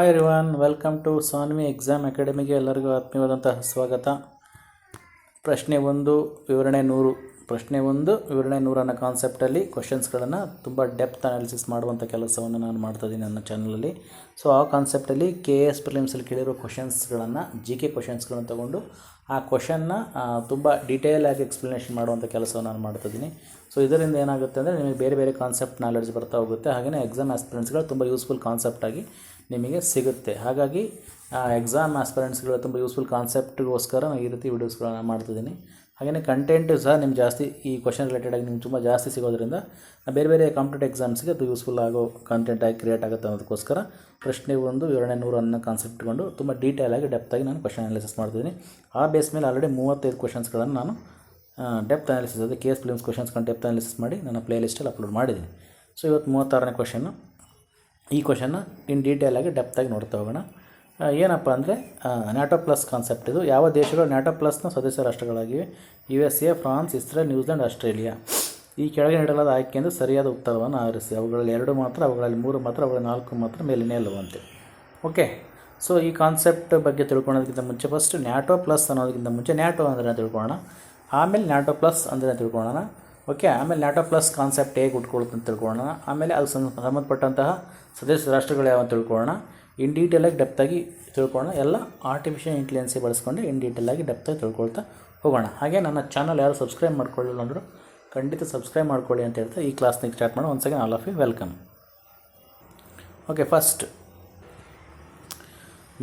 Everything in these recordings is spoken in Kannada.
Hi Rivan welcome to Sanvi exam ಅಕಾಡೆಮಿಗೆ ಎಲ್ಲರಿಗೂ ಆತ್ಮೀಯವಾದಂತಹ ಸ್ವಾಗತ. ಪ್ರಶ್ನೆ ಒಂದು, ವಿವರಣೆ ನೂರು. ಪ್ರಶ್ನೆ ಒಂದು, ವಿವರಣೆ ನೂರು ಅನ್ನೋ ಕಾನ್ಸೆಪ್ಟಲ್ಲಿ ಕ್ವಶನ್ಸ್ಗಳನ್ನು ತುಂಬ ಡೆಪ್ತ್ ಅನಾಲಿಸಿಸ್ ಮಾಡುವಂಥ ಕೆಲಸವನ್ನು ನಾನು ಮಾಡ್ತಾ ಇದ್ದೀನಿ ನನ್ನ ಚಾನಲಲ್ಲಿ ಸೊ ಆ ಕಾನ್ಸೆಪ್ಟಲ್ಲಿ ಕೆ ಎ ಎಸ್ ಪ್ರಿಲಿಮ್ಸಲ್ಲಿ ಕೇಳಿರೋ ಕ್ವಶನ್ಸ್ಗಳನ್ನು ಜಿ ಕೆ ಕ್ವಶನ್ಸ್ಗಳನ್ನು ತೊಗೊಂಡು ಆ ಕ್ವಶನ್ನ ತುಂಬ ಡೀಟೇಲ್ ಆಗಿ ಎಕ್ಸ್ಪ್ಲನೇಷನ್ ಮಾಡುವಂಥ ಕೆಲಸವನ್ನು ನಾನು ಮಾಡ್ತಿದ್ದೀನಿ ಸೊ ಇದರಿಂದ ಏನಾಗುತ್ತೆ ಅಂದರೆ ನಿಮಗೆ ಬೇರೆ ಬೇರೆ ಕಾನ್ಸೆಪ್ಟ್ ನಾಲೆಡ್ಜ್ ಬರ್ತಾ ಹೋಗುತ್ತೆ. ಹಾಗೆಯೇ ಎಕ್ಸಾಮ್ ಆಸ್ಪಿರೆಂಟ್ಸ್ಗಳು ತುಂಬ ಯೂಸ್ಫುಲ್ ಕಾನ್ಸೆಪ್ಟಾಗಿ ನಿಮಗೆ ಸಿಗುತ್ತೆ. ಹಾಗಾಗಿ ಎಕ್ಸಾಮ್ ಆಸ್ಪರೆಂಟ್ಸ್ಗಳು ತುಂಬ ಯೂಸ್ಫುಲ್ ಕಾನ್ಸೆಪ್ಟ್ಗೋಸ್ಕರ ನಾನು ಈ ರೀತಿ ವೀಡಿಯೋಸ್ಗಳನ್ನ ಮಾಡ್ತಿದ್ದೀನಿ. ಹಾಗೆಯೇ ಕಂಟೆಂಟು ಸಹ ನಿಮ್ಗೆ ಜಾಸ್ತಿ ಈ ಕ್ವಶನ್ ರಿಲೇಟೆಡಾಗಿ ನಿಮ್ಗೆ ತುಂಬ ಜಾಸ್ತಿ ಸಿಗೋದ್ರಿಂದ ಬೇರೆ ಬೇರೆ ಕಾಂಪಿಟೇಟಿವ್ ಎಕ್ಸಾಮ್ಸ್ಗೆ ಅದು ಯೂಸ್ಫುಲ್ ಆಗೋ ಕಂಟೆಂಟ್ ಆಗಿ ಕ್ರಿಯೇಟ್ ಆಗುತ್ತೆ ಅನ್ನೋದಕ್ಕೋಸ್ಕರ ಪ್ರಶ್ನೆ ಒಂದು, ವಿವರಣೆ ನೂರು ಅನ್ನೋ ಕಾನ್ಸೆಪ್ಟ್ ಇಟ್ಕೊಂಡು ತುಂಬ ಡೀಟೇಲಾಗಿ ಡೆಪ್ತಾಗಿ ನಾನು ಕ್ವಶನ್ ಅನಾಲಿಸಿಸ್ ಮಾಡ್ತಿದ್ದೀನಿ. ಆ ಬೇಸ್ ಮೇಲೆ ಆಲ್ರೆಡಿ ಮೂವತ್ತೈದು ಕ್ವಶನ್ಸ್ಗಳನ್ನು ನಾನು ಡೆಪ್ತ್ ಅನಾಲಿಸಿಸ್ ಅದು ಕೆ ಎಸ್ ಫಿಲಿಮ್ಸ್ ಕ್ವಶನ್ಸ್ಕೊಂಡು ಡೆಪ್ತ್ ಅನಾಲಿಸಿಸ್ ಮಾಡಿ ನನ್ನ ಪ್ಲೇ ಲಿಸ್ಟಲ್ಲಿ ಅಪ್ಲೋಡ್ ಮಾಡಿದ್ದೀನಿ. ಸೊ ಇವತ್ತು ಮೂವತ್ತಾರನೇ ಕ್ವಶನ್ನು ಈ ಕ್ವಶನ್ನ ಇನ್ ಡೀಟೇಲಾಗಿ ಡೆಪ್ತಾಗಿ ನೋಡ್ತಾ ಹೋಗೋಣ. ಏನಪ್ಪ ಅಂದರೆ ನ್ಯಾಟೋ ಪ್ಲಸ್ ಕಾನ್ಸೆಪ್ಟ್ ಇದು. ಯಾವ ದೇಶಗಳು ನ್ಯಾಟೋ ಪ್ಲಸ್ನ ಸದಸ್ಯ ರಾಷ್ಟ್ರಗಳಾಗಿವೆ? U S A France Israel New Zealand Australia ಈ ಕೆಳಗೆ ನೀಡಲಾದ ಎಂದು ಸರಿಯಾದ ಉತ್ತರವನ್ನು ಆರಿಸಿ. ಅವುಗಳಲ್ಲಿ ಎರಡು ಮಾತ್ರ, ಅವುಗಳಲ್ಲಿ ಮೂರು ಮಾತ್ರ, ಅವುಗಳಲ್ಲಿ ನಾಲ್ಕು ಮಾತ್ರ ಮೇಲಿನೇ ಅಲ್ಲವಂತೆ ಓಕೆ ಸೊ ಈ ಕಾನ್ಸೆಪ್ಟ್ ಬಗ್ಗೆ ತಿಳ್ಕೊಳೋದಕ್ಕಿಂತ ಮುಂಚೆ ಫಸ್ಟ್ ನ್ಯಾಟೋ ಪ್ಲಸ್ ಅನ್ನೋದಕ್ಕಿಂತ ಮುಂಚೆ ನ್ಯಾಟೋ ಅಂದರೆ ತಿಳ್ಕೊಳ್ಳೋಣ. ಆಮೇಲೆ ನ್ಯಾಟೋ ಪ್ಲಸ್ ಅಂದರೆ ತಿಳ್ಕೊಳ್ಳೋಣ. ಓಕೆ, ಆಮೇಲೆ ನ್ಯಾಟೋ ಪ್ಲಸ್ ಕಾನ್ಸೆಪ್ಟ್ ಹೇಗೆ ಉಟ್ಕೊಳ್ಳುತ್ತೆ ಅಂತ ತಿಳ್ಕೊಳ್ಳೋಣ. ಆಮೇಲೆ ಅದು ಸಂಬಂಧಪಟ್ಟಂತಹ ಸದಸ್ಯ ರಾಷ್ಟ್ರಗಳು ಯಾವ ತಿಳ್ಕೊಳ್ಳೋಣ. ಇನ್ ಡೀಟೇಲಾಗಿ ಡೆಪ್ತಾಗಿ ತಿಳ್ಕೊಳ್ಳೋಣ. ಎಲ್ಲ ಆರ್ಟಿಫಿಷಿಯಲ್ ಇಂಟೆಲಿಜೆನ್ಸಿ ಬಳಸ್ಕೊಂಡು ಇನ್ ಡೀಟೇಲಾಗಿ ಡೆಪ್ತಾಗಿ ತಿಳ್ಕೊಳ್ತಾ ಹೋಗೋಣ. ಹಾಗೆ ನನ್ನ ಚಾನಲ್ ಯಾರು ಸಬ್ಸ್ಕ್ರೈಬ್ ಮಾಡ್ಕೊಳ್ಳಿಲ್ಲ ಅಂದರೂ ಖಂಡಿತ ಸಬ್ಸ್ಕ್ರೈಬ್ ಮಾಡ್ಕೊಳ್ಳಿ ಅಂತ ಹೇಳ್ತಾ ಈ ಕ್ಲಾಸ್ನಿಗೆ ಸ್ಟಾರ್ಟ್ ಮಾಡೋಣ. ಒಂದು second all of you welcome okay first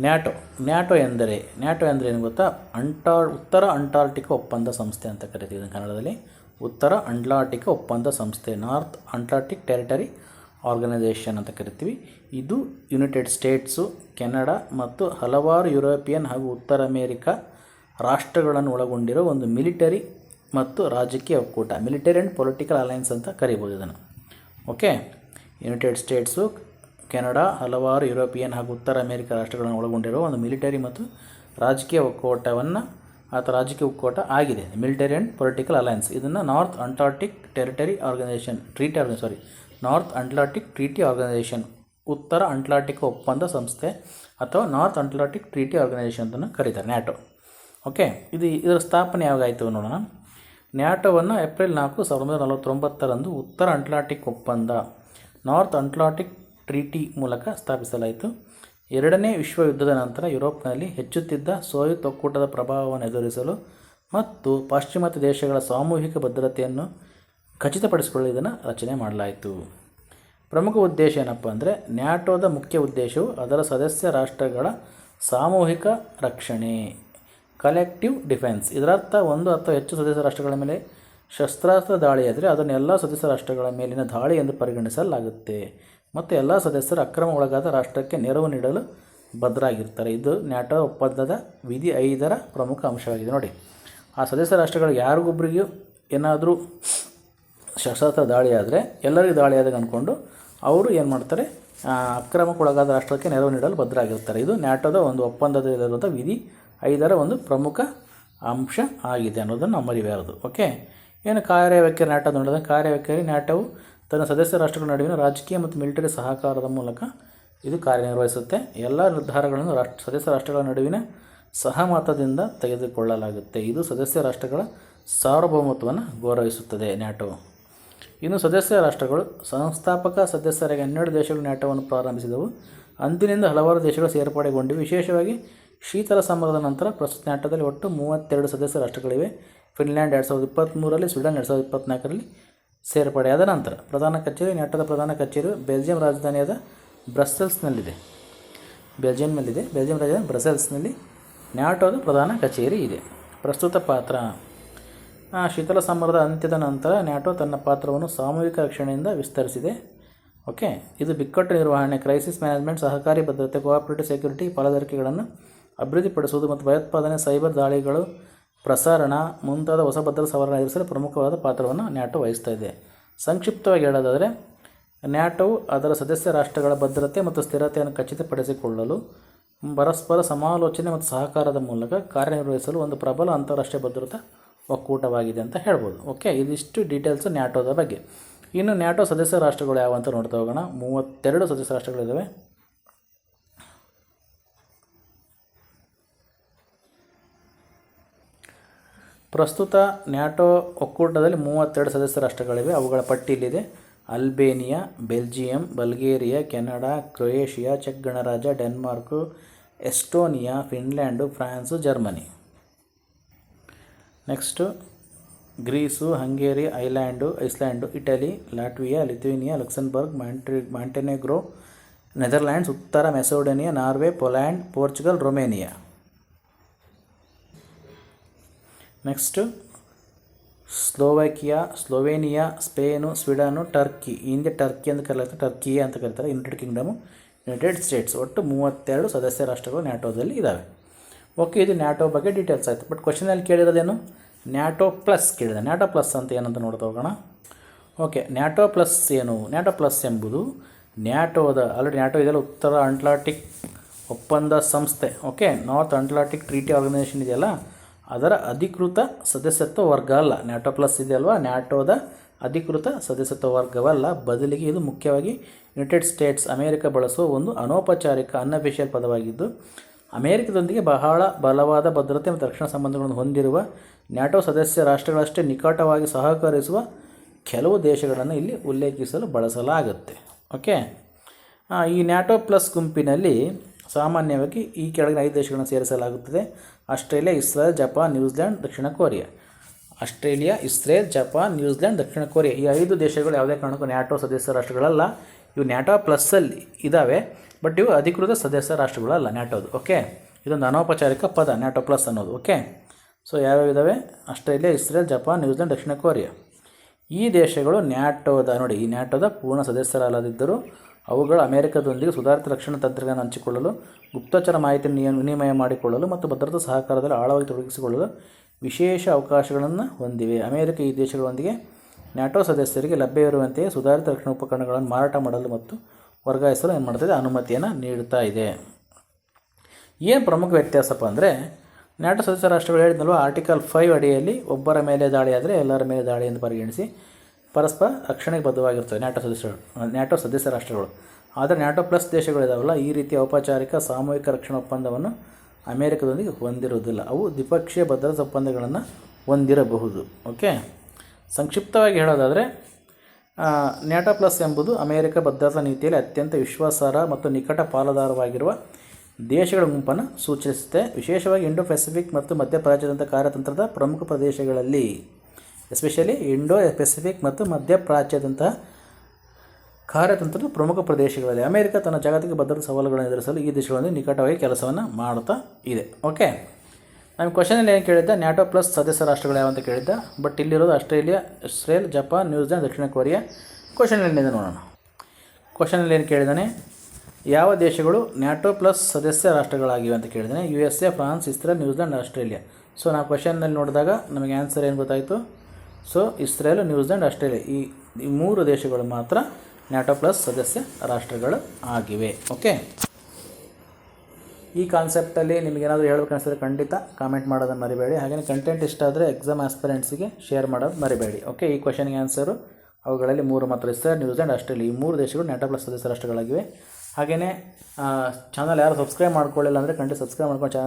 NATO NATO ಎಂದರೆ ನ್ಯಾಟೋ ಎಂದರೆ ಏನು ಗೊತ್ತಾ? ಅಂಟಾರ್ ಉತ್ತರ ಅಂಟಾರ್ಟಿಕಾ ಒಪ್ಪಂದ ಸಂಸ್ಥೆ ಅಂತ ಕರಿತೀವಿ ಕನ್ನಡದಲ್ಲಿ. ಉತ್ತರ ಅಂಟ್ಲಾಂಟಿಕ್ ಒಪ್ಪಂದ ಸಂಸ್ಥೆ, ನಾರ್ತ್ ಅಂಟ್ಲಾಂಟಿಕ್ ಟೆರಿಟರಿ ಆರ್ಗನೈಸೇಷನ್ ಅಂತ ಕರಿತೀವಿ. ಇದು ಯುನೈಟೆಡ್ ಸ್ಟೇಟ್ಸು, ಕೆನಡಾ ಮತ್ತು ಹಲವಾರು ಯುರೋಪಿಯನ್ ಹಾಗೂ ಉತ್ತರ ಅಮೇರಿಕಾ ರಾಷ್ಟ್ರಗಳನ್ನು ಒಳಗೊಂಡಿರೋ ಒಂದು ಮಿಲಿಟರಿ ಮತ್ತು ರಾಜಕೀಯ ಒಕ್ಕೂಟ, ಮಿಲಿಟರಿ ಆ್ಯಂಡ್ ಪೊಲಿಟಿಕಲ್ ಅಲೈನ್ಸ್ ಅಂತ ಕರಿಬೋದು ಇದನ್ನು. ಓಕೆ? ಯುನೈಟೆಡ್ ಸ್ಟೇಟ್ಸು, ಕೆನಡಾ, ಹಲವಾರು ಯುರೋಪಿಯನ್ ಹಾಗೂ ಉತ್ತರ ಅಮೇರಿಕ ರಾಷ್ಟ್ರಗಳನ್ನು ಒಳಗೊಂಡಿರುವ ಒಂದು ಮಿಲಿಟರಿ ಮತ್ತು ರಾಜಕೀಯ ಒಕ್ಕೂಟವನ್ನು ಅಥವಾ ರಾಜಕೀಯ ಒಕ್ಕೂಟ ಆಗಿದೆ. ಮಿಲಿಟರಿ ಆ್ಯಂಡ್ ಪೊಲಿಟಿಕಲ್ ಅಲಯನ್ಸ್ ಇದನ್ನು north Antarctic territory organisation treaty organ sorry north Atlantic treaty organisation ಉತ್ತರ ಅಂಟ್ಲಾಂಟಿಕ್ ಒಪ್ಪಂದ ಸಂಸ್ಥೆ ಅಥವಾ ನಾರ್ತ್ ಅಂಟ್ಲಾಂಟಿಕ್ ಟ್ರೀಟಿ ಆರ್ಗನೈಸೇಷನ್ ಅಂತಲೂ ಕರೀತಾರೆ, ನ್ಯಾಟೋ. ಓಕೆ ಇದು ಇದರ ಸ್ಥಾಪನೆ ಯಾವಾಗಾಯಿತು ನೋಡೋಣ. ನ್ಯಾಟೋವನ್ನು ಏಪ್ರಿಲ್ ನಾಲ್ಕು ಸಾವಿರದ ಒಂಬೈನೂರ ನಲವತ್ತೊಂಬತ್ತರಂದು ಉತ್ತರ ಅಂಟ್ಲಾಂಟಿಕ್ ಒಪ್ಪಂದ ನಾರ್ತ್ ಅಟ್ಲಾಂಟಿಕ್ ಟ್ರೀಟಿ ಮೂಲಕ ಸ್ಥಾಪಿಸಲಾಯಿತು. ಎರಡನೇ ವಿಶ್ವ ಯುದ್ಧದ ನಂತರ ಯುರೋಪ್ನಲ್ಲಿ ಹೆಚ್ಚುತ್ತಿದ್ದ ಸೋವಿಯತ್ ಒಕ್ಕೂಟದ ಪ್ರಭಾವವನ್ನು ಎದುರಿಸಲು ಮತ್ತು ಪಾಶ್ಚಿಮಾತ್ಯ ದೇಶಗಳ ಸಾಮೂಹಿಕ ಭದ್ರತೆಯನ್ನು ಖಚಿತಪಡಿಸಿಕೊಳ್ಳಲು ಇದನ್ನು ರಚನೆ ಮಾಡಲಾಯಿತು. ಪ್ರಮುಖ ಉದ್ದೇಶ ಏನಪ್ಪ ಅಂದರೆ ನ್ಯಾಟೋದ ಮುಖ್ಯ ಉದ್ದೇಶವು ಅದರ ಸದಸ್ಯ ರಾಷ್ಟ್ರಗಳ ಸಾಮೂಹಿಕ ರಕ್ಷಣೆ ಕಲೆಕ್ಟಿವ್ ಡಿಫೆನ್ಸ್ ಇದರರ್ಥ ಒಂದು ಅಥವಾ ಹೆಚ್ಚು ಸದಸ್ಯ ರಾಷ್ಟ್ರಗಳ ಮೇಲೆ ಶಸ್ತ್ರಾಸ್ತ್ರ ದಾಳಿಯಾದರೆ ಅದನ್ನು ಎಲ್ಲ ಸದಸ್ಯ ರಾಷ್ಟ್ರಗಳ ಮೇಲಿನ ದಾಳಿ ಎಂದು ಪರಿಗಣಿಸಲಾಗುತ್ತೆ. ಮತ್ತು ಎಲ್ಲ ಸದಸ್ಯರು ಅಕ್ರಮ ಒಳಗಾದ ರಾಷ್ಟ್ರಕ್ಕೆ ನೆರವು ನೀಡಲು ಬದ್ಧರಾಗಿರ್ತಾರೆ ಇದು ನ್ಯಾಟೋ ಒಪ್ಪಂದದ ವಿಧಿ ಐದರ ಪ್ರಮುಖ ಅಂಶವಾಗಿದೆ. ನೋಡಿ, ಆ ಸದಸ್ಯ ರಾಷ್ಟ್ರಗಳು ಯಾರಿಗೊಬ್ಬರಿಗೂ ಏನಾದರೂ ಸಶಸ್ತ್ರ ದಾಳಿ ಆದರೆ ಎಲ್ಲರಿಗೂ ದಾಳಿ ಆದಾಗ ಅಂದ್ಕೊಂಡು ಅವರು ಏನು ಮಾಡ್ತಾರೆ? ಅಕ್ರಮಕ್ಕೊಳಗಾದ ರಾಷ್ಟ್ರಕ್ಕೆ ನೆರವು ನೀಡಲು ಬದ್ಧರಾಗಿರ್ತಾರೆ ಇದು ನ್ಯಾಟೋದ ಒಂದು ಒಪ್ಪಂದದಲ್ಲಿರುವಂಥ ವಿಧಿ ಐದರ ಒಂದು ಪ್ರಮುಖ ಅಂಶ ಆಗಿದೆ ಅನ್ನೋದನ್ನು ನಾವು ಮರಿಬಾರದು ಓಕೆ? ಏನು ಕಾರ್ಯವೈಖರಿ ನ್ಯಾಟೋದ ನೋಡಿದ್ರೆ ಕಾರ್ಯವೈಖರಿ ನ್ಯಾಟೋವು ತನ್ನ ಸದಸ್ಯ ರಾಷ್ಟ್ರಗಳ ನಡುವಿನ ರಾಜಕೀಯ ಮತ್ತು ಮಿಲಿಟರಿ ಸಹಕಾರದ ಮೂಲಕ ಇದು ಕಾರ್ಯನಿರ್ವಹಿಸುತ್ತೆ. ಎಲ್ಲ ನಿರ್ಧಾರಗಳನ್ನು ರಾಷ್ಟ್ರ, ಸದಸ್ಯ ರಾಷ್ಟ್ರಗಳ ನಡುವಿನ ಸಹಮತದಿಂದ ತೆಗೆದುಕೊಳ್ಳಲಾಗುತ್ತೆ. ಇದು ಸದಸ್ಯ ರಾಷ್ಟ್ರಗಳ ಸಾರ್ವಭೌಮತ್ವವನ್ನು ಗೌರವಿಸುತ್ತದೆ ನ್ಯಾಟೋ. ಇನ್ನು ಸದಸ್ಯ ರಾಷ್ಟ್ರಗಳು ಸಂಸ್ಥಾಪಕ ಸದಸ್ಯರಾಗಿ ಹನ್ನೆರಡು ದೇಶಗಳು ನ್ಯಾಟೋವನ್ನು ಪ್ರಾರಂಭಿಸಿದವು. ಅಂದಿನಿಂದ ಹಲವಾರು ದೇಶಗಳು ಸೇರ್ಪಡೆಗೊಂಡಿವೆ. ವಿಶೇಷವಾಗಿ ಶೀತಲ ಸಮರದ ನಂತರ ಪ್ರಸ್ತುತ ನ್ಯಾಟೋದಲ್ಲಿ ಒಟ್ಟು ಮೂವತ್ತೆರಡು ಸದಸ್ಯ ರಾಷ್ಟ್ರಗಳಿವೆ. ಫಿನ್ಲ್ಯಾಂಡ್ ಎರಡು ಸಾವಿರದ ಇಪ್ಪತ್ತ್ಮೂರರಲ್ಲಿ ಸ್ವೀಡನ್ ಎರಡು ಸಾವಿರದ ಇಪ್ಪತ್ತ್ನಾಲ್ಕರಲ್ಲಿ ಸೇರ್ಪಡೆಯಾದ ನಂತರ ಪ್ರಧಾನ ಕಚೇರಿ, ನೆಟ್ಟದ ಪ್ರಧಾನ ಕಚೇರಿ ಬೆಲ್ಜಿಯಂ ರಾಜಧಾನಿಯಾದ ಬ್ರಸೆಲ್ಸ್ನಲ್ಲಿದೆ ಬೆಲ್ಜಿಯಂನಲ್ಲಿದೆ. ಬೆಲ್ಜಿಯಂ ರಾಜಧಾನಿ ಬ್ರಸೆಲ್ಸ್ನಲ್ಲಿ ನ್ಯಾಟೋದ ಪ್ರಧಾನ ಕಚೇರಿ ಇದೆ. ಪ್ರಸ್ತುತ ಪಾತ್ರ. ಶೀತಲ ಸಮರದ ಅಂತ್ಯದ ನಂತರ ನ್ಯಾಟೋ ತನ್ನ ಪಾತ್ರವನ್ನು ಸಾಮೂಹಿಕ ರಕ್ಷಣೆಯಿಂದ ವಿಸ್ತರಿಸಿದೆ. ಓಕೆ? ಇದು ಬಿಕ್ಕಟ್ಟು ನಿರ್ವಹಣೆ, ಕ್ರೈಸಿಸ್ ಮ್ಯಾನೇಜ್ಮೆಂಟ್, ಸಹಕಾರಿ ಭದ್ರತೆ, ಕೋಆಪರೇಟಿವ್ ಸೆಕ್ಯೂರಿಟಿ, ಪಾಲುದಾರಿಕೆಗಳನ್ನು ಅಭಿವೃದ್ಧಿಪಡಿಸುವುದು ಮತ್ತು ಭಯೋತ್ಪಾದನೆ, ಸೈಬರ್ ದಾಳಿಗಳು ಪ್ರಸಾರಣ ಮುಂತಾದ ಹೊಸ ಭದ್ರ ಸವರಣ ಎದುರಿಸಲು ಪ್ರಮುಖವಾದ ಪಾತ್ರವನ್ನು ನ್ಯಾಟೋ ವಹಿಸ್ತಾ ಇದೆ. ಸಂಕ್ಷಿಪ್ತವಾಗಿ ಹೇಳೋದಾದರೆ ನ್ಯಾಟೋವು ಅದರ ಸದಸ್ಯ ರಾಷ್ಟ್ರಗಳ ಭದ್ರತೆ ಮತ್ತು ಸ್ಥಿರತೆಯನ್ನು ಖಚಿತಪಡಿಸಿಕೊಳ್ಳಲು ಪರಸ್ಪರ ಸಮಾಲೋಚನೆ ಮತ್ತು ಸಹಕಾರದ ಮೂಲಕ ಕಾರ್ಯನಿರ್ವಹಿಸಲು ಒಂದು ಪ್ರಬಲ ಅಂತಾರಾಷ್ಟ್ರೀಯ ಭದ್ರತಾ ಒಕ್ಕೂಟವಾಗಿದೆ ಅಂತ ಹೇಳ್ಬೋದು. ಓಕೆ, ಇದಿಷ್ಟು ಡೀಟೇಲ್ಸು ನ್ಯಾಟೋದ ಬಗ್ಗೆ. ಇನ್ನು ನ್ಯಾಟೋ ಸದಸ್ಯ ರಾಷ್ಟ್ರಗಳು ಯಾವ ಅಂತ ನೋಡ್ತಾ ಹೋಗೋಣ. ಮೂವತ್ತೆರಡು ಸದಸ್ಯ ರಾಷ್ಟ್ರಗಳಿದ್ದಾವೆ ಪ್ರಸ್ತುತ ನ್ಯಾಟೋ ಒಕ್ಕೂಟದಲ್ಲಿ ಮೂವತ್ತೆರಡು ಸದಸ್ಯ ರಾಷ್ಟ್ರಗಳಿವೆ. ಅವುಗಳ ಪಟ್ಟಿಯಲ್ಲಿದೆ Albania, Belgium, Bulgaria, Canada, Croatia, check ಗಣರಾಜ್ಯ, Denmark, Estonia, Finland, France, Germany. Next, Greece, Hungary island Iceland Italy, Latvia, Lithuania Luxembourg ಮ್ಯಾಂಟ್ರಿ Montenegro Netherlands, ಉತ್ತರ Macedonia, Norway, Poland, Portugal, Romania. Next Slovakia Slovenia Spain Sweden Turkey ಹಿಂದೆ ಟರ್ಕಿ ಅಂತ ಕರೀತಾರೆ ಟರ್ಕಿ ಅಂತ ಕರೀತಾರೆ. ಯುನೈಟೆಡ್ ಕಿಂಗ್ಡಮು ಯುನೈಟೆಡ್ ಸ್ಟೇಟ್ಸ್ ಒಟ್ಟು ಮೂವತ್ತೆರಡು ಸದಸ್ಯ ರಾಷ್ಟ್ರಗಳು ನ್ಯಾಟೋದಲ್ಲಿ ಇದ್ದಾವೆ ಓಕೆ ಇದು ನ್ಯಾಟೋ ಬಗ್ಗೆ ಡೀಟೇಲ್ಸ್ ಆಯಿತು. ಬಟ್ ಕ್ವಶನಲ್ಲಿ ಕೇಳಿರೋದೇನು? ನ್ಯಾಟೋ ಪ್ಲಸ್ ಕೇಳಿದೆ. ನ್ಯಾಟೋ ಪ್ಲಸ್ ಅಂತ ಏನಂತ ನೋಡ್ತಾ ಹೋಗೋಣ. ಓಕೆ ನ್ಯಾಟೋ ಪ್ಲಸ್ ಏನು? ನ್ಯಾಟೋ ಪ್ಲಸ್ ಎಂಬುದು ನ್ಯಾಟೋದ ಆಲ್ರೆಡಿ ನ್ಯಾಟೋ ಇದೆಯಲ್ಲ? ಉತ್ತರ ಅಂಟ್ಲಾಂಟಿಕ್ ಒಪ್ಪಂದ ಸಂಸ್ಥೆ. Okay north Atlantic treaty organisation ಇದೆಯಲ್ಲ? ಅದರ ಅಧಿಕೃತ ಸದಸ್ಯತ್ವ ವರ್ಗ ಅಲ್ಲ. ನ್ಯಾಟೋ ಪ್ಲಸ್ ಇದೆ ಅಲ್ವಾ? ನ್ಯಾಟೋದ ಅಧಿಕೃತ ಸದಸ್ಯತ್ವ ವರ್ಗವಲ್ಲ. ಬದಲಿಗೆ ಇದು ಮುಖ್ಯವಾಗಿ ಯುನೈಟೆಡ್ ಸ್ಟೇಟ್ಸ್ ಅಮೇರಿಕ ಬಳಸುವ ಒಂದು ಅನೌಪಚಾರಿಕ, ಅನ್ಅಫಿಷಿಯಲ್ ಪದವಾಗಿದ್ದು, ಅಮೇರಿಕದೊಂದಿಗೆ ಬಹಳ ಬಲವಾದ ಭದ್ರತೆ ಮತ್ತು ರಕ್ಷಣಾ ಸಂಬಂಧಗಳನ್ನು ಹೊಂದಿರುವ ನ್ಯಾಟೋ ಸದಸ್ಯ ರಾಷ್ಟ್ರಗಳಷ್ಟೇ ನಿಕಟವಾಗಿ ಸಹಕರಿಸುವ ಕೆಲವು ದೇಶಗಳನ್ನು ಇಲ್ಲಿ ಉಲ್ಲೇಖಿಸಲು ಬಳಸಲಾಗುತ್ತೆ. ಓಕೆ? ಈ ನ್ಯಾಟೋ ಪ್ಲಸ್ ಗುಂಪಿನಲ್ಲಿ ಸಾಮಾನ್ಯವಾಗಿ ಈ ಕೆಳಗಿನ ಐದು ದೇಶಗಳನ್ನು ಸೇರಿಸಲಾಗುತ್ತದೆ. Australia, Israel, Japan New Zealand ದಕ್ಷಿಣ Korea. Australia, Israel, Japan New Zealand ದಕ್ಷಿಣ ಕೊರಿಯಾ ಈ ಐದು ದೇಶಗಳು ಯಾವುದೇ ಕಾರಣಕ್ಕೂ ನ್ಯಾಟೋ ಸದಸ್ಯ ರಾಷ್ಟ್ರಗಳಲ್ಲ. ಇವು ನ್ಯಾಟೋ ಪ್ಲಸ್ಸಲ್ಲಿ ಇದ್ದಾವೆ ಬಟ್ ಇವು ಅಧಿಕೃತ ಸದಸ್ಯ ರಾಷ್ಟ್ರಗಳಲ್ಲ ನ್ಯಾಟೋದು, ಓಕೆ? ಇದೊಂದು ಅನೌಪಚಾರಿಕ ಪದ, ನ್ಯಾಟೋ ಪ್ಲಸ್ ಅನ್ನೋದು, ಓಕೆ? ಸೊ ಯಾವ್ಯಾವ ಇದ್ದಾವೆ Australia, Israel, Japan New Zealand ದಕ್ಷಿಣ ಕೊರಿಯಾ. ಈ ದೇಶಗಳು ನ್ಯಾಟೋದ, ನೋಡಿ, ಈ ನ್ಯಾಟೋದ ಪೂರ್ಣ ಸದಸ್ಯರಲ್ಲದಿದ್ದರೂ ಅವುಗಳು ಅಮೆರಿಕದೊಂದಿಗೆ ಸುಧಾರಿತ ರಕ್ಷಣಾ ತಂತ್ರಜ್ಞಾನ ಹಂಚಿಕೊಳ್ಳಲು, ಗುಪ್ತಚರ ಮಾಹಿತಿ ವಿನಿಮಯ ಮಾಡಿಕೊಳ್ಳಲು ಮತ್ತು ಭದ್ರತಾ ಸಹಕಾರದಲ್ಲಿ ಆಳವಾಗಿ ತೊಡಗಿಸಿಕೊಳ್ಳಲು ವಿಶೇಷ ಅವಕಾಶಗಳನ್ನು ಹೊಂದಿವೆ. ಅಮೆರಿಕ ಈ ದೇಶಗಳೊಂದಿಗೆ ನ್ಯಾಟೋ ಸದಸ್ಯರಿಗೆ ಲಭ್ಯವಿರುವಂತೆಯೇ ಸುಧಾರಿತ ರಕ್ಷಣಾ ಉಪಕರಣಗಳನ್ನು ಮಾರಾಟ ಮಾಡಲು ಮತ್ತು ವರ್ಗಾಯಿಸಲು ಏನು ಮಾಡ್ತಿದೆ ಅನುಮತಿಯನ್ನು ನೀಡುತ್ತಾ ಇದೆ. ಏನು ಪ್ರಮುಖ ವ್ಯತ್ಯಾಸಪ್ಪ ಅಂದರೆ, ನ್ಯಾಟೋ ಸದಸ್ಯ ರಾಷ್ಟ್ರಗಳು ಹೇಳಿದ್ನಲ್ವ, ಆರ್ಟಿಕಲ್ ಫೈವ್ ಅಡಿಯಲ್ಲಿ ಒಬ್ಬರ ಮೇಲೆ ದಾಳಿ ಆದರೆ ಎಲ್ಲರ ಮೇಲೆ ದಾಳಿ ಎಂದು ಪರಿಗಣಿಸಿ ಪರಸ್ಪರ ರಕ್ಷಣೆಗೆ ಬದ್ಧವಾಗಿರ್ತವೆ ನ್ಯಾಟೋ ಸದಸ್ಯರು, ನ್ಯಾಟೋ ಸದಸ್ಯ ರಾಷ್ಟ್ರಗಳು. ಆದರೆ ನ್ಯಾಟೋ ಪ್ಲಸ್ ದೇಶಗಳಿದಾವಲ್ಲ, ಈ ರೀತಿಯ ಔಪಚಾರಿಕ ಸಾಮೂಹಿಕ ರಕ್ಷಣಾ ಒಪ್ಪಂದವನ್ನು ಅಮೆರಿಕದೊಂದಿಗೆ ಹೊಂದಿರುವುದಿಲ್ಲ. ಅವು ದ್ವಿಪಕ್ಷೀಯ ಭದ್ರತಾ ಒಪ್ಪಂದಗಳನ್ನು ಹೊಂದಿರಬಹುದು, ಓಕೆ? ಸಂಕ್ಷಿಪ್ತವಾಗಿ ಹೇಳೋದಾದರೆ ನ್ಯಾಟೋ ಪ್ಲಸ್ ಎಂಬುದು ಅಮೆರಿಕ ಭದ್ರತಾ ನೀತಿಯಲ್ಲಿ ಅತ್ಯಂತ ವಿಶ್ವಾಸಾರ್ಹ ಮತ್ತು ನಿಕಟ ಪಾಲುದಾರವಾಗಿರುವ ದೇಶಗಳ ಗುಂಪನ್ನು ಸೂಚಿಸುತ್ತೆ. ವಿಶೇಷವಾಗಿ ಇಂಡೋ ಪೆಸಿಫಿಕ್ ಮತ್ತು ಮಧ್ಯಪ್ರಾಚ್ಯದಂಥ ಕಾರ್ಯತಂತ್ರದ ಪ್ರಮುಖ ಪ್ರದೇಶಗಳಲ್ಲಿ ಎಸ್ಪೆಷಲಿ ಇಂಡೋ ಪೆಸಿಫಿಕ್ ಮತ್ತು ಮಧ್ಯಪ್ರಾಚ್ಯದಂತಹ ಕಾರ್ಯತಂತ್ರದ ಪ್ರಮುಖ ಪ್ರದೇಶಗಳಲ್ಲಿ ಅಮೆರಿಕ ತನ್ನ ಜಾಗತಿಕ ಭದ್ರತಾ ಸವಾಲುಗಳನ್ನು ಎದುರಿಸಲು ಈ ದೇಶಗಳಲ್ಲಿ ನಿಕಟವಾಗಿ ಕೆಲಸವನ್ನು ಮಾಡುತ್ತಾ ಇದೆ. ಓಕೆ? ನಾನು ಕ್ವಶನಲ್ಲಿ ಏನು ಕೇಳಿದ್ದೆ? ನ್ಯಾಟೋ ಪ್ಲಸ್ ಸದಸ್ಯ ರಾಷ್ಟ್ರಗಳು ಯಾವಂತ ಕೇಳಿದ್ದೆ? ಬಟ್ ಇಲ್ಲಿರೋದು Australia, Israel, Japan, New Zealand, ದಕ್ಷಿಣ ಕೊರಿಯಾ. ಕ್ವಶನಲ್ಲಿ ನೋಡೋಣ? ಕ್ವಶನಲ್ಲಿ ಏನು ಕೇಳಿದ್ದಾನೆ? ಯಾವ ದೇಶಗಳು ನ್ಯಾಟೋ ಪ್ಲಸ್ ಸದಸ್ಯ ರಾಷ್ಟ್ರಗಳಾಗಿವೆ ಅಂತ ಕೇಳಿದ್ದಾನೆ. U S A, France, Israel, New Zealand, Australia. So ನಾವು ಕ್ವಶನ್ನಲ್ಲಿ ನೋಡಿದಾಗ ನಮಗೆ ಆನ್ಸರ್ ಏನು ಗೊತ್ತಾಯಿತು? ಸೊ ಇಸ್ರೇಲ್ ನ್ಯೂಜಿಲೆಂಡ್ ಆಸ್ಟ್ರೇಲಿಯಾ ಈ ಈ ಮೂರು ದೇಶಗಳು ಮಾತ್ರ ನ್ಯಾಟೋ ಪ್ಲಸ್ ಸದಸ್ಯ ರಾಷ್ಟ್ರಗಳು ಆಗಿವೆ. ಓಕೆ ಈ ಕಾನ್ಸೆಪ್ಟಲ್ಲಿ ನಿಮಗೇನಾದರೂ ಹೇಳಬೇಕು ಅನಿಸಿದ್ರೆ ಖಂಡಿತ ಕಾಮೆಂಟ್ ಮಾಡೋದನ್ನು ಮರಿಬೇಡಿ. ಹಾಗೆಯೇ ಕಂಟೆಂಟ್ ಇಷ್ಟ ಆದರೆ ಎಕ್ಸಾಮ್ ಆಸ್ಪರೆಂಟ್ಸಿಗೆ ಶೇರ್ ಮಾಡೋದು ಮರಿಬೇಡಿ. ಓಕೆ ಈ ಕ್ವಶನ್ಗೆ ಆನ್ಸರು ಅವುಗಳಲ್ಲಿ ಮೂರು ಮಾತ್ರ. ಇಸ್ರೇಲ್ ನ್ಯೂಜಿಲೆಂಡ್ ಆಸ್ಟ್ರೇಲಿಯಾ ಈ ಮೂರು ದೇಶಗಳು ನ್ಯಾಟೋ ಪ್ಲಸ್ ಸದಸ್ಯ ರಾಷ್ಟ್ರಗಳಾಗಿವೆ. ಹಾಗೆಯೇ ಚಾನಲ್ ಯಾರು ಸಬ್ಸ್ಕ್ರೈಬ್ ಮಾಡ್ಕೊಳ್ಳಿಲ್ಲ ಅಂದರೆ ಖಂಡಿತ ಸಬ್ಸ್ಕ್ರೈಬ್ ಮಾಡ್ಕೊಂಡು ಚಾ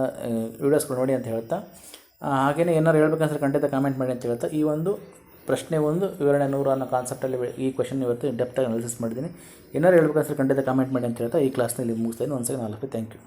ವೀಡಿಯೋಸ್ಗಳು ನೋಡಿ ಅಂತ ಹೇಳ್ತಾ. ಹಾಗೆಯೇ ಏನಾರು ಹೇಳ್ಬೇಕಂದ್ರೆ ಖಂಡಿತ ಕಾಮೆಂಟ್ ಮಾಡಿ ಅಂತ ಹೇಳ್ತಾ, ಈ ಒಂದು ಪ್ರಶ್ನೆ ಒಂದು, ವಿವರಣೆ ನೂರು ಅನ್ನೋ ಕಾನ್ಸೆಪ್ಟಲ್ಲಿ ಈ ಕ್ವಶನ್ ಇವತ್ತು ಡೆಪ್ತಾಗಿ ಅನಾಲಿಸಿಸ್ ಮಾಡಿದ್ದೀನಿ. ಏನಾರು ಹೇಳ್ಬೇಕಂದ್ರೆ ಖಂಡಿತ ಕಾಮೆಂಟ್ ಮಾಡಿ ಅಂತ ಹೇಳ್ತಾ, ಈ ಕ್ಲಾಸ್ನಲ್ಲಿ ಮುಗಿಸ್ತೀನಿ ಒಂದು ಸೆಕೆಂಡ್ ನಾಲ್ಕು ಥ್ಯಾಂಕ್ ಯು